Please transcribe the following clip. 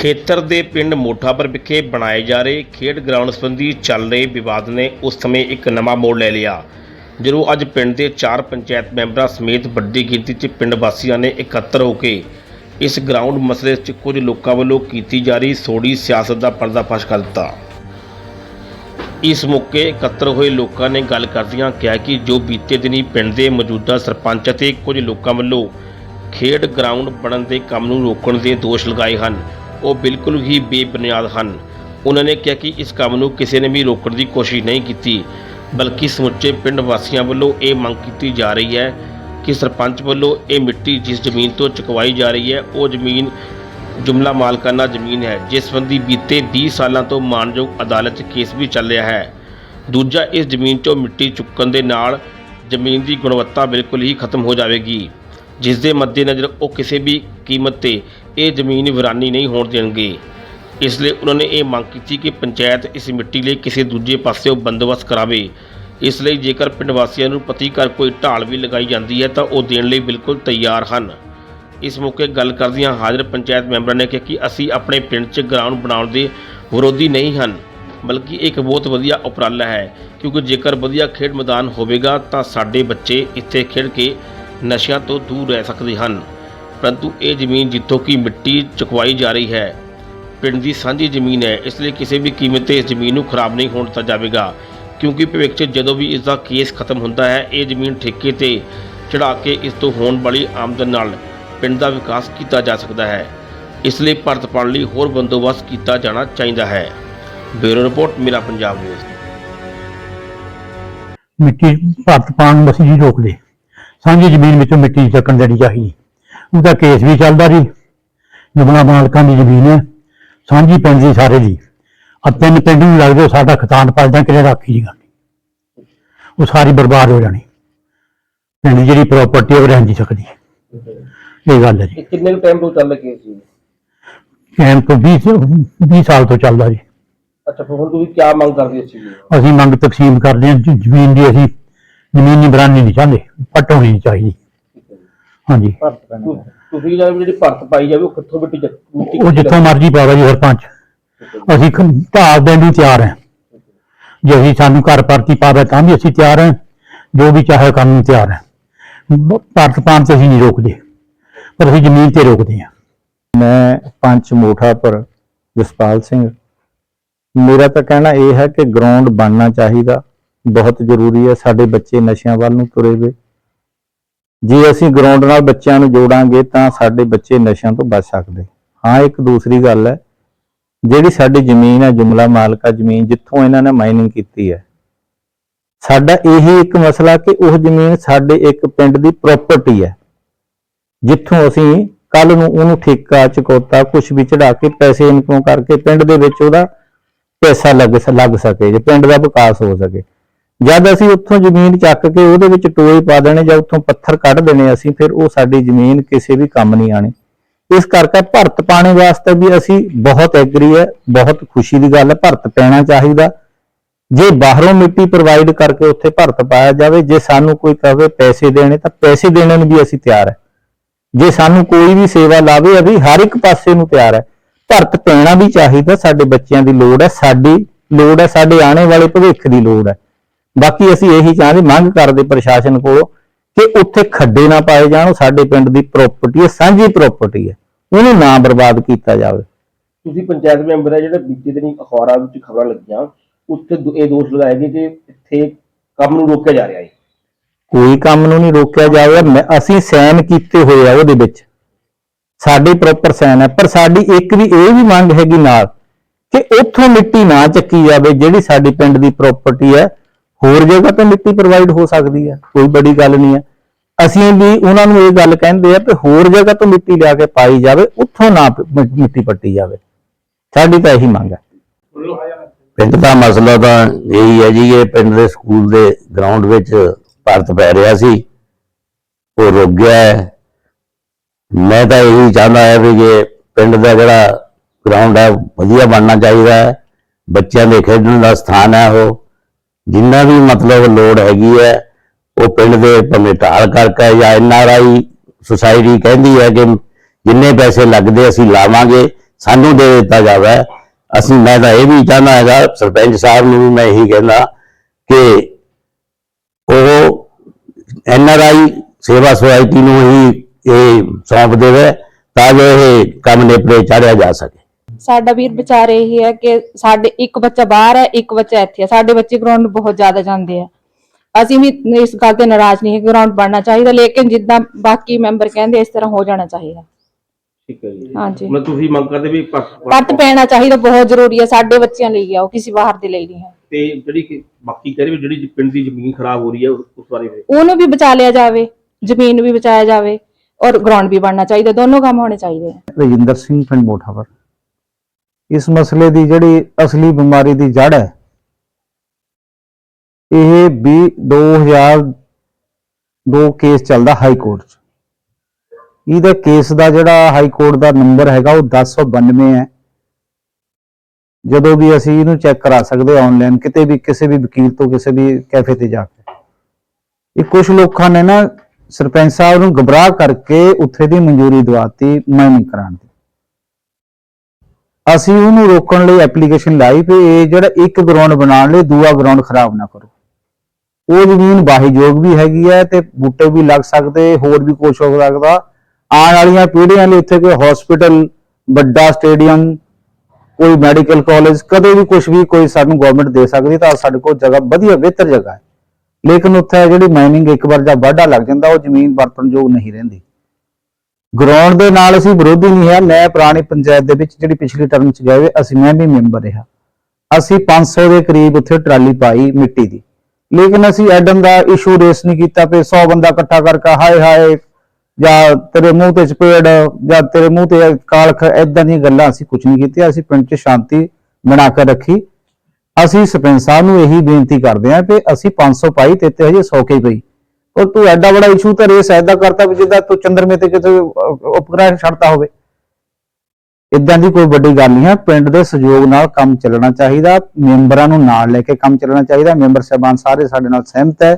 ਖੇਤਰ ਦੇ ਪਿੰਡ ਮੋਠਾਪੁਰ ਵਿਖੇ ਬਣਾਏ ਜਾ ਰਹੇ ਖੇਡ ਗਰਾਊਂਡ ਸੰਬੰਧੀ ਚੱਲ ਰਹੇ ਵਿਵਾਦ ਨੇ ਉਸ ਸਮੇਂ ਇੱਕ ਨਵਾਂ ਮੋੜ ਲੈ ਲਿਆ। ਜਦੋਂ ਅੱਜ ਪਿੰਡ ਦੇ ਚਾਰ ਪੰਚਾਇਤ ਮੈਂਬਰਾਂ ਸਮੇਤ ਵੱਡੀ ਗਿਣਤੀ 'ਚ ਪਿੰਡ ਵਾਸੀਆਂ ਨੇ ਇਕੱਤਰ ਹੋ ਕੇ ਇਸ ਗਰਾਊਂਡ ਮਸਲੇ 'ਚ ਕੁਝ ਲੋਕਾਂ ਵੱਲੋਂ ਕੀਤੀ ਜਾ ਰਹੀ ਸੋੜੀ ਸਿਆਸਤ ਦਾ ਪਰਦਾਫਾਸ਼ ਕਰ ਦਿੱਤਾ। ਇਸ ਮੌਕੇ ਇਕੱਤਰ ਹੋਏ ਲੋਕਾਂ ਨੇ ਗੱਲ ਕਰਦਿਆਂ ਕਿਹਾ ਕਿ ਜੋ ਬੀਤੇ ਦਿਨੀ ਪਿੰਡ ਦੇ ਮੌਜੂਦਾ ਸਰਪੰਚ ਅਤੇ ਕੁਝ ਲੋਕਾਂ ਵੱਲੋਂ ਖੇਡ ਗਰਾਊਂਡ ਬਣਨ ਦੇ ਕੰਮ ਨੂੰ ਰੋਕਣ ਦੇ ਦੋਸ਼ ਲਗਾਏ ਹਨ। ਉਹ ਬਿਲਕੁਲ ਹੀ ਬੇਬੁਨਿਆਦ ਹਨ। ਉਹਨਾਂ ਨੇ ਕਿਹਾ ਕਿ ਇਸ ਕੰਮ ਨੂੰ ਕਿਸੇ ਨੇ ਵੀ ਰੋਕਣ ਦੀ ਕੋਸ਼ਿਸ਼ ਨਹੀਂ ਕੀਤੀ, ਬਲਕਿ ਸਮੁੱਚੇ ਪਿੰਡ ਵਾਸੀਆਂ ਵੱਲੋਂ ਇਹ ਮੰਗ ਕੀਤੀ ਜਾ ਰਹੀ ਹੈ ਕਿ ਸਰਪੰਚ ਵੱਲੋਂ ਇਹ ਮਿੱਟੀ ਜਿਸ ਜ਼ਮੀਨ ਤੋਂ ਚੁਕਵਾਈ ਜਾ ਰਹੀ ਹੈ, ਉਹ ਜ਼ਮੀਨ ਜੁਮਲਾ ਮਾਲਕਾਨਾ ਜ਼ਮੀਨ ਹੈ, ਜਿਸ ਸੰਬੰਧੀ ਬੀਤੇ 20 ਸਾਲਾਂ ਤੋਂ ਮਾਨਯੋਗ ਅਦਾਲਤ 'ਚ ਕੇਸ ਵੀ ਚੱਲ ਰਿਹਾ ਹੈ। ਦੂਜਾ, ਇਸ ਜ਼ਮੀਨ 'ਚੋਂ ਮਿੱਟੀ ਚੁੱਕਣ ਦੇ ਨਾਲ ਜ਼ਮੀਨ ਦੀ ਗੁਣਵੱਤਾ ਬਿਲਕੁਲ ਹੀ ਖਤਮ ਹੋ ਜਾਵੇਗੀ, ਜਿਸ ਦੇ ਮੱਦੇਨਜ਼ਰ ਉਹ ਕਿਸੇ ਵੀ ਕੀਮਤ ਤੇ ਇਹ ਜ਼ਮੀਨ ਵਿਰਾਨੀ ਨਹੀਂ ਹੋਣ ਦੇਣਗੇ। ਇਸ ਲਈ ਉਹਨਾਂ ਨੇ ਇਹ ਮੰਗ ਕੀਤੀ ਕਿ ਪੰਚਾਇਤ ਇਸ ਮਿੱਟੀ ਲਈ ਕਿਸੇ ਦੂਜੇ ਪਾਸਿਓਂ ਬੰਦੋਬਸਤ ਕਰਾਵੇ। ਇਸ ਲਈ ਜੇਕਰ ਪਿੰਡ ਵਾਸੀਆਂ ਨੂੰ ਪਤੀ ਘਰ ਕੋਈ ਢਾਲ ਵੀ ਲਗਾਈ ਜਾਂਦੀ ਹੈ, ਤਾਂ ਉਹ ਦੇਣ ਲਈ ਬਿਲਕੁਲ ਤਿਆਰ ਹਨ। ਇਸ ਮੌਕੇ ਗੱਲ ਕਰਦਿਆਂ ਹਾਜ਼ਰ ਪੰਚਾਇਤ ਮੈਂਬਰਾਂ ਨੇ ਕਿਹਾ ਕਿ ਅਸੀਂ ਆਪਣੇ ਪਿੰਡ 'ਚ ਗਰਾਊਂਡ ਬਣਾਉਣ ਦੇ ਵਿਰੋਧੀ ਨਹੀਂ ਹਨ, ਬਲਕਿ ਇਹ ਇੱਕ ਬਹੁਤ ਵਧੀਆ ਉਪਰਾਲਾ ਹੈ। ਕਿਉਂਕਿ ਜੇਕਰ ਵਧੀਆ ਖੇਡ ਮੈਦਾਨ ਹੋਵੇਗਾ, ਤਾਂ ਸਾਡੇ ਬੱਚੇ ਇੱਥੇ ਖੇਡ ਕੇ ਨਸ਼ਿਆਂ ਤੋਂ ਦੂਰ ਰਹਿ ਸਕਦੇ ਹਨ। ਪਰੰਤੂ ਇਹ ਜ਼ਮੀਨ ਜਿੱਥੋਂ ਕੀ ਮਿੱਟੀ ਚੁਕਵਾਈ ਜਾ ਰਹੀ ਹੈ, ਪਿੰਡ ਦੀ ਸਾਂਝੀ ਜ਼ਮੀਨ ਹੈ, ਇਸ ਲਈ ਕਿਸੇ ਵੀ ਕੀਮਤ ਤੇ ਇਸ ਜ਼ਮੀਨ ਨੂੰ ਖਰਾਬ ਨਹੀਂ ਹੋਣ ਦਿੱਤਾ ਜਾਵੇਗਾ। ਕਿਉਂਕਿ ਭਵਿੱਖ 'ਚ ਜਦੋਂ ਵੀ ਇਸ ਦਾ ਕੇਸ ਖਤਮ ਹੁੰਦਾ ਹੈ, ਇਹ ਜ਼ਮੀਨ ਠੇਕੇ ਤੇ ਚੜਾ ਕੇ ਇਸ ਤੋਂ ਹੋਣ ਵਾਲੀ ਆਮਦਨ ਨਾਲ ਪਿੰਡ ਦਾ ਵਿਕਾਸ ਕੀਤਾ ਜਾ ਸਕਦਾ ਹੈ। ਇਸ ਲਈ ਭਾਰਤ ਪਾਉਣ ਲਈ ਹੋਰ ਬੰਦੋਬਸਤ ਕੀਤਾ ਜਾਣਾ ਚਾਹੀਦਾ ਹੈ। ਬਿਊਰੋ ਰਿਪੋਰਟ, ਮੇਰਾ ਪੰਜਾਬ ਨਿਊਜ਼। ਮਿੱਟੀ ਭਰਤ ਪਾਣ ਮਸੀਂ ਨਹੀਂ ਰੋਕਦੇ। ਸਾਂਝੀ ਜ਼ਮੀਨ ਵਿੱਚੋਂ ਮਿੱਟੀ ਚੱਕਣ ਦੇਣੀ ਚਾਹੀਦੀ। ਉਹਦਾ ਕੇਸ ਵੀ ਚੱਲਦਾ ਜੀ। ਜਮਨਾ ਮਾਲਕਾਂ ਦੀ ਜ਼ਮੀਨ ਹੈ। ਸਾਂਝੀ ਪਿੰਡ ਦੀ ਸਾਰੇ ਦੀ ਆ ਤਿੰਨ ਪਿੰਡ ਨੂੰ ਲੱਗਦੇ ਸਾਡਾ ਖਤਾਨ ਪਲਦਾ ਕਿਹਨੇ ਰਾਖੀ ਗੱਲ ਨਹੀਂ। ਉਹ ਸਾਰੀ ਬਰਬਾਦ ਹੋ ਜਾਣੀ। ਪਿੰਡ ਜਿਹੜੀ ਪ੍ਰਾਪਰਟੀ ਉਹ ਰਹਿ ਨਹੀਂ ਸਕਦੀ। ਇਹ ਗੱਲ ਹੈ ਜੀ। ਕਿੰਨੇ ਟਾਈਮ ਤੋਂ ਚੱਲ ਰਿਹਾ ਜੀ ਕੈਂਪ ਤੋਂ 20 20 ਸਾਲ ਤੋਂ ਚੱਲਦਾ ਜੀ। ਅੱਛਾ ਫਿਰ ਹੁਣ ਤੁਸੀਂ ਕੀ ਮੰਗ ਕਰਦੇ ਅਸੀਂ ਮੰਗ ਤਕਸੀਮ ਕਰਦੇ ਹਾਂ ਜ- ਜ਼ਮੀਨ ਦੀ ਅਸੀਂ ਜ਼ਮੀਨ ਦੀ ਬਰਾਨੀ ਨਹੀਂ ਚਾਹੁੰਦੇ ਪੱਟ ਹੋਣੀ ਨਹੀਂ ਚਾਹੀਦੀ। ਹਾਂਜੀ। ਤੁਸੀਂ ਜਿਹੜੀ ਭਰਤ ਪਾਈ ਜਾਵੇ ਉਹ ਕਿੱਥੋਂ ਮਿੱਟੀ ਮਿੱਟੀ ਉਹ ਜਿੱਥੋਂ ਮਰਜ਼ੀ ਪਾਵੇ ਜੀ ਸਰਪੰਚ ਅਸੀਂ ਖ- ਢਾਲ ਦੇਣ ਨੂੰ ਤਿਆਰ ਹਾਂ। ਜੇ ਅਸੀਂ ਸਾਨੂੰ ਘਰ ਪਰਤੀ ਪਾਵੇ ਤਾਂ ਵੀ ਅਸੀਂ ਤਿਆਰ ਹਾਂ। ਜੋ ਵੀ ਚਾਹੇ ਕਰਨ ਨੂੰ ਤਿਆਰ ਹਾਂ। ਬ- ਭਾਰਤ ਪਾਣ ਤੇ ਅਸੀਂ ਨਹੀਂ ਰੋਕਦੇ। ਪਰ ਅਸੀਂ ਜ਼ਮੀਨ ਤੇ ਰੋਕਦੇ ਹਾਂ। ਮੈਂ ਪੰਚ ਮੋਠਾਪੁਰ ਜਸਪਾਲ ਸਿੰਘ। ਮੇਰਾ ਤਾਂ ਕਹਿਣਾ ਇਹ ਹੈ ਕਿ ਗਰਾਊਂਡ ਬਣਨਾ ਚਾਹੀਦਾ। ਬਹੁਤ ਜ਼ਰੂਰੀ ਹੈ ਸਾਡੇ ਬੱਚੇ ਨਸ਼ਿਆਂ ਵੱਲ ਨੂੰ ਤੁਰੇ ਵੇ। ਜੇ ਅਸੀਂ ਗਰਾਊਂਡ ਨਾਲ ਬੱਚਿਆਂ ਨੂੰ ਜੋੜਾਂਗੇ ਤਾਂ ਸਾਡੇ ਬੱਚੇ ਨਸ਼ਿਆਂ ਤੋਂ ਬਚ ਸਕਦੇ। ਹਾਂ, ਇੱਕ ਦੂਸਰੀ ਗੱਲ ਹੈ, ਜਿਹੜੀ ਸਾਡੀ ਜ਼ਮੀਨ ਹੈ, ਜੁਮਲਾ ਮਾਲਕਾ ਜ਼ਮੀਨ, ਜਿੱਥੋਂ ਇਹਨਾਂ ਨੇ ਮਾਈਨਿੰਗ ਕੀਤੀ ਹੈ। ਸਾਡਾ ਇਹੀ ਇੱਕ ਮਸਲਾ ਕਿ ਉਹ ਜ਼ਮੀਨ ਸਾਡੇ ਇੱਕ ਪਿੰਡ ਦੀ ਪ੍ਰਾਪਰਟੀ ਹੈ। ਜਿੱਥੋਂ ਅਸੀਂ ਕੱਲ ਨੂੰ ਉਹਨੂੰ ਠੇਕਾ, ਚਕੋਤਾ ਕੁਝ ਵੀ ਚੜਾ ਕੇ ਪੈਸੇ ਇਨਕਮ ਕਰਕੇ ਪਿੰਡ ਦੇ ਵਿੱਚ ਉਹਦਾ ਪੈਸਾ ਲੱਗ ਲੱਗ ਸਕੇ, ਜੇ ਪਿੰਡ ਦਾ ਵਿਕਾਸ ਹੋ ਸਕੇ। ਜਦ ਅਸੀਂ ਉੱਥੋਂ ਜ਼ਮੀਨ ਚੱਕ ਕੇ ਉਹਦੇ ਵਿੱਚ ਟੋਏ ਪਾ ਦੇਣੇ ਜਾਂ ਉੱਥੋਂ ਪੱਥਰ ਕੱਢ ਦੇਣੇ, ਅਸੀਂ ਫਿਰ ਉਹ ਸਾਡੀ ਜ਼ਮੀਨ ਕਿਸੇ ਵੀ ਕੰਮ ਨਹੀਂ ਆਣੀ ਇਸ ਕਰਕੇ ਭਰਤ ਪਾਣੇ ਵਾਸਤੇ ਵੀ ਅਸੀਂ ਬਹੁਤ ਐਗਰੀ ਹੈ, ਬਹੁਤ ਖੁਸ਼ੀ ਦੀ ਗੱਲ ਹੈ, ਭਰਤ ਪੈਣਾ ਚਾਹੀਦਾ। ਜੇ ਬਾਹਰੋਂ ਮਿੱਟੀ ਪ੍ਰੋਵਾਈਡ ਕਰਕੇ ਉੱਥੇ ਭਰਤ ਪਾਇਆ ਜਾਵੇ, ਜੇ ਸਾਨੂੰ ਕੋਈ ਕਹੇ ਪੈਸੇ ਦੇਣੇ, ਤਾਂ ਪੈਸੇ ਦੇਣੇ ਨੂੰ ਵੀ ਅਸੀਂ ਤਿਆਰ ਹੈ। ਜੇ ਸਾਨੂੰ ਕੋਈ ਵੀ ਸੇਵਾ ਲਾਵੇ, ਅਸੀਂ ਹਰ ਇੱਕ ਪਾਸੇ ਨੂੰ ਤਿਆਰ ਹੈ। ਭਰਤ ਪੈਣਾ ਵੀ ਚਾਹੀਦਾ, ਸਾਡੇ ਬੱਚਿਆਂ ਦੀ ਲੋੜ ਹੈ, ਸਾਡੀ ਲੋੜ ਹੈ, ਸਾਡੇ ਆਉਣੇ ਵਾਲੇ ਭਵਿੱਖ ਦੀ ਲੋੜ ਹੈ। ਬਾਕੀ ਅਸੀਂ ਇਹੀ ਚਾਹੁੰਦੇ ਮੰਗ ਕਰਦੇ ਪ੍ਰਸ਼ਾਸਨ ਕੋਲੋਂ ਕਿ ਉੱਥੇ ਖੱਡੇ ਨਾ ਪਾਏ ਜਾਣ ਸਾਡੇ ਪਿੰਡ ਦੀ ਪ੍ਰਾਪਰਟੀ ਹੈ ਸਾਂਝੀ ਪ੍ਰਾਪਰਟੀ ਹੈ। ਉਹਨੂੰ ਨਾ ਬਰਬਾਦ ਕੀਤਾ ਜਾਵੇ। ਤੁਸੀਂ ਪੰਚਾਇਤ ਮੈਂਬਰ ਹੈ ਜਿਹੜੇ ਬੀਤੇ ਦਿਨੀ ਅਖਬਾਰਾਂ ਵਿੱਚ ਖਬਰਾਂ ਲੱਗੀਆਂ ਉੱਥੇ ਇਹ ਦੋਸ਼ ਲਗਾਏ ਗਏ ਕਿ ਇੱਥੇ ਕੰਮ ਨੂੰ ਰੋਕਿਆ ਜਾ ਰਿਹਾ ਹੈ। ਕੋਈ ਕੰਮ ਨੂੰ ਨਹੀਂ ਰੋਕਿਆ ਜਾਵੇ ਮੈਂ- ਅਸੀਂ ਸਾਈਨ ਕੀਤੇ ਹੋਏ ਆ ਉਹਦੇ ਵਿੱਚ। ਸਾਡੇ ਪ੍ਰੋਪਰ ਸਾਈਨ ਹੈ। ਪਰ ਸਾਡੀ ਇੱਕ ਵੀ ਇਹ ਵੀ ਮੰਗ ਹੈਗੀ ਨਾਲ ਕਿ ਉੱਥੋਂ ਮਿੱਟੀ ਨਾ ਚੱਕੀ ਜਾਵੇ ਜਿਹੜੀ ਸਾਡੀ ਪਿੰਡ ਦੀ ਪ੍ਰਾਪਰਟੀ ਹੈ ਹੋਰ ਜਗ੍ਹਾ ਤੇ ਮਿੱਟੀ ਪ੍ਰੋਵਾਈਡ ਹੋ ਸਕਦੀ ਹੈ ਕੋਈ ਬੜੀ ਗੱਲ ਨਹੀਂ ਹੈ ਅਸੀਂ ਵੀ ਉਹਨਾਂ ਨੂੰ ਇਹ ਗੱਲ ਕਹਿੰਦੇ ਆ ਕਿ ਹੋਰ ਜਗ੍ਹਾ ਤੋਂ ਮਿੱਟੀ ਲਿਆ ਕੇ ਪਾਈ ਜਾਵੇ, ਉੱਥੋਂ ਨਾ ਮਿੱਟੀ ਪੱਟੀ ਜਾਵੇ। ਸਾਡੀ ਤਾਂ ਇਹੀ ਮੰਗ ਹੈ ਪਿੰਡ ਦਾ ਮਸਲਾ ਤਾਂ ਇਹੀ ਹੈ ਜੀ, ਇਹ ਪਿੰਡ ਦੇ ਸਕੂਲ ਦੇ ਗਰਾਊਂਡ ਵਿੱਚ ਭਾਰਤ ਪੈ ਰਿਹਾ ਸੀ। ਉਹ ਰੁਕ ਗਿਆ ਹੈ। ਮੈਂ ਤਾਂ ਇਹੀ ਚਾਹੁੰਦਾ ਹੈ ਵੀ ਜੇ ਪਿੰਡ ਦਾ ਜਿਹੜਾ ਗਰਾਊਂਡ ਹੈ ਵਧੀਆ ਬਣਨਾ ਚਾਹੀਦਾ ਹੈ। ਬੱਚਿਆਂ ਦੇ ਖੇਡਣ ਦਾ ਸਥਾਨ ਹੈ ਉਹ। ਜਿੰਨਾ ਵੀ ਮਤਲਬ ਲੋੜ ਹੈਗੀ ਹੈ, ਉਹ ਪਿੰਡ ਦੇ ਭਾਵੇਂ ਢਾਲ ਕਰਕੇ ਜਾਂ ਐਨਆਰਆਈ ਸੁਸਾਇਟੀ ਕਹਿੰਦੀ ਹੈ ਕਿ ਜਿੰਨੇ ਪੈਸੇ ਲੱਗਦੇ ਅਸੀਂ ਲਾਵਾਂਗੇ, ਸਾਨੂੰ ਦੇ ਦਿੱਤਾ ਜਾਵੇ। ਅਸੀਂ, ਮੈਂ ਤਾਂ ਇਹ ਵੀ ਚਾਹੁੰਦਾ ਹੈਗਾ, ਸਰਪੰਚ ਸਾਹਿਬ ਨੂੰ ਵੀ ਮੈਂ ਇਹੀ ਕਹਿੰਦਾ ਕਿ ਉਹ ਐਨਆਰਆਈ ਸੇਵਾ ਸੁਸਾਇਟੀ ਨੂੰ ਹੀ ਇਹ ਸੌਂਪ ਦੇਵੇ ਤਾਂ ਜੋ ਇਹ ਕੰਮ ਨੇਪਰੇ ਚਾੜਿਆ ਜਾ ਸਕੇ। ਸਾਡਾ ਵੀਰ ਵਿਚਾਰ ਇਹ ਹੈ ਕਿ ਸਾਡੇ ਇੱਕ ਬੱਚਾ ਬਾਹਰ ਹੈ ਇੱਕ ਬੱਚਾ ਇੱਥੇ ਹੈ। ਸਾਡੇ ਬੱਚੇ ਗਰਾਊਂਡ ਬਹੁਤ ਜ਼ਿਆਦਾ ਜਾਂਦੇ ਆ। ਅਸੀਂ ਵੀ ਇਸ ਗੱਲ ਤੇ ਨਾਰਾਜ਼ ਨਹੀਂ ਹੈ ਗਰਾਊਂਡ ਬਣਨਾ ਚਾਹੀਦਾ ਲੇਕਿਨ ਜਿੱਦਾਂ ਬਾਕੀ ਮੈਂਬਰ ਕਹਿੰਦੇ ਇਸ ਤਰ੍ਹਾਂ ਹੋ ਜਾਣਾ ਚਾਹੀਦਾ। ਠੀਕ ਹੈ ਜੀ। ਹਾਂਜੀ। ਮੈਂ ਤੁਸੀਂ ਮੰਗ ਕਰਦੇ ਵੀ ਪਰ- ਪੱਟ ਪੈਣਾ ਚਾਹੀਦਾ ਬਹੁਤ ਜ਼ਰੂਰੀ ਹੈ। ਸਾਡੇ ਬੱਚਿਆਂ ਲਈ ਆ ਉਹ ਕਿਸੇ ਬਾਹਰ ਦੇ ਲਈ ਨਹੀਂ ਹੈ ਤੇ ਜਿਹੜੀ ਕਿ ਬਾਕੀ ਕਹਿ ਰਹੇ ਵੀ ਜਿਹੜੀ ਪਿੰਡ ਦੀ ਜ਼ਮੀਨ ਖਰਾਬ ਹੋ ਰਹੀ ਹੈ ਉਸ ਬਾਰੇ ਵੀ। ਉਹਨੂੰ ਵੀ ਬਚਾ ਲਿਆ ਜਾਵੇ ਜ਼ਮੀਨ ਨੂੰ ਵੀ ਬਚਾਇਆ ਜਾਵੇ ਔਰ ਗਰਾਊਂਡ ਵੀ ਬਣਨਾ ਚਾਹੀਦਾ ਦੋਨੋਂ ਕੰਮ ਹੋਣੇ ਚਾਹੀਦੇ ਆ। ਰਜਿੰਦਰ ਸਿੰਘ ਪਿੰਡ ਮੋਠਾਵਰ ਇਸ ਮਸਲੇ ਦੀ ਜਿਹੜੀ ਅਸਲੀ ਬਿਮਾਰੀ ਦੀ ਜੜ ਹੈ, ਇਹ 20 2002 ਕੇਸ ਚੱਲਦਾ ਹਾਈ ਕੋਰਟ 'ਚ। ਇਹਦਾ ਕੇਸ ਦਾ ਜਿਹੜਾ ਹਾਈ ਕੋਰਟ ਦਾ ਨੰਬਰ ਹੈਗਾ, ਉਹ 1092 ਹੈ। ਜਦੋਂ ਵੀ ਅਸੀਂ ਇਹਨੂੰ ਚੈੱਕ ਕਰਾ ਸਕਦੇ ਆਨਲਾਈਨ ਕਿਤੇ ਵੀ, ਕਿਸੇ ਵੀ ਵਕੀਲ ਤੋਂ ਕਿਸੇ ਵੀ ਕੈਫੇ ਤੇ ਜਾ ਕੇ। ਇਹ ਕੁਝ ਲੋਕਾਂ ਨੇ ਨਾ ਸਰਪੰਚ ਸਾਹਿਬ ਨੂੰ ਗਬਰਾਹ ਕਰਕੇ ਉੱਥੇ ਦੀ ਮਨਜ਼ੂਰੀ ਦਵਾਤੀ ਮਾਈਨਿੰਗ ਕਰਾਉਣ ਦੀ ਅਸੀਂ ਉਹਨੂੰ ਰੋਕਣ ਲਈ ਐਪਲੀਕੇਸ਼ਨ ਲਾਈ ਵੀ ਇਹ ਜਿਹੜਾ ਇੱਕ ਗਰਾਊਂਡ ਬਣਾਉਣ ਲਈ ਦੂਆ ਗਰਾਊਂਡ ਖਰਾਬ ਨਾ ਕਰੋ। ਉਹ ਜ਼ਮੀਨ ਵਾਹੀਯੋਗ ਵੀ ਹੈਗੀ ਹੈ ਤੇ ਬੂਟੇ ਵੀ ਲੱਗ ਸਕਦੇ, ਹੋਰ ਵੀ ਕੁਝ ਹੋ ਸਕਦਾ। ਆਉਣ ਵਾਲੀਆਂ ਪੀੜ੍ਹੀਆਂ ਲਈ ਇੱਥੇ ਕੋਈ ਹਸਪੀਟਲ ਵੱਡਾ ਸਟੇਡੀਅਮ ਕੋਈ ਮੈਡੀਕਲ ਕਾਲਜ ਕਦੇ ਵੀ ਕੁਝ ਵੀ ਕੋਈ ਸਾਨੂੰ ਗਵਰਨਮੈਂਟ ਦੇ ਸਕਦੀ ਤਾਂ ਸਾਡੇ ਕੋਲ ਜਗ੍ਹਾ ਵਧੀਆ, ਬਿਹਤਰ ਜਗ੍ਹਾ ਹੈ। ਲੇਕਿਨ ਉੱਥੇ ਜਿਹੜੀ ਮਾਈਨਿੰਗ ਇੱਕ ਵਾਰ ਜਾਂ ਵਾਢਾ ਲੱਗ ਜਾਂਦਾ, ਉਹ ਜ਼ਮੀਨ ਵਰਤਣਯੋਗ ਨਹੀਂ ਰਹਿੰਦੀ। ਗਰਾਊਂਡ ਦੇ ਨਾਲ ਅਸੀਂ ਵਿਰੋਧੀ ਨਹੀਂ ਹੈ, ਮੈਂ ਪੁਰਾਣੀ ਪੰਚਾਇਤ ਦੇ ਵਿੱਚ ਜਿਹੜੀ ਪਿਛਲੀ ਟਰਮ ਚ ਗਏ ਅਸੀਂ ਮੈਂ ਵੀ ਮੈਂਬਰ ਰਿਹਾ। ਅਸੀਂ 500 ਦੇ ਕਰੀਬ ਉੱਥੇ ਟਰਾਲੀ ਪਾਈ ਮਿੱਟੀ ਦੀ। ਲੇਕਿਨ ਅਸੀਂ ਐਡਮ ਦਾ ਇਸ਼ੂ ਰੇਸ ਨਹੀਂ ਕੀਤਾ ਕਿ 100 ਬੰਦਾ ਇਕੱਠਾ ਕਰਕੇ ਹਾਏ ਹਾਏ, ਜਾਂ ਤੇਰੇ ਮੂੰਹ ਤੇ ਚਪੇੜ, ਜਾਂ ਤੇਰੇ ਮੂੰਹ ਤੇ ਕਾਲਖ ਐਦਾਂ ਦੀਆਂ ਗੱਲਾਂ ਅਸੀਂ ਕੁਝ ਨਹੀਂ ਕੀਤੀਆਂ। ਅਸੀਂ ਪਿੰਡ 'ਚ ਸ਼ਾਂਤੀ ਬਣਾ ਕੇ ਰੱਖੀ। ਅਸੀਂ ਸਰਪੰਚ ਸਾਹਿਬ ਨੂੰ ਇਹੀ ਬੇਨਤੀ ਕਰਦੇ ਹਾਂ ਕਿ ਅਸੀਂ 500 ਪਾਈ ਤੇ ਤੇ ਹਜੇ 100 ਕੇ ਪਈ। ਔਰ ਤੂੰ ਐਡਾ ਬੜਾ ਇਸ਼ੂ ਤਾਂ ਰੇਸ ਐਦਾ ਕਰਤਾ ਵੀ ਜਿੱਦਾਂ ਤੂੰ ਚੰਦਰਮੇ ਤੇ ਕਿਤੇ ਉਪਗ੍ਰਹਿ ਛੱਡਤਾ ਹੋਵੇ। ਇਦਾਂ ਦੀ ਕੋਈ ਵੱਡੀ ਗੱਲ ਨਹੀਂ ਹੈ ਪਿੰਡ ਦੇ ਸਹਿਯੋਗ ਨਾਲ ਕੰਮ ਚੱਲਣਾ ਚਾਹੀਦਾ। ਮੈਂਬਰਾਂ ਨੂੰ ਨਾਲ ਲੈ ਕੇ ਕੰਮ ਚੱਲਣਾ ਚਾਹੀਦਾ। ਮੈਂਬਰ ਸਾਹਿਬਾਨ ਸਾਰੇ ਸਾਡੇ ਨਾਲ ਸਹਿਮਤ ਹੈ।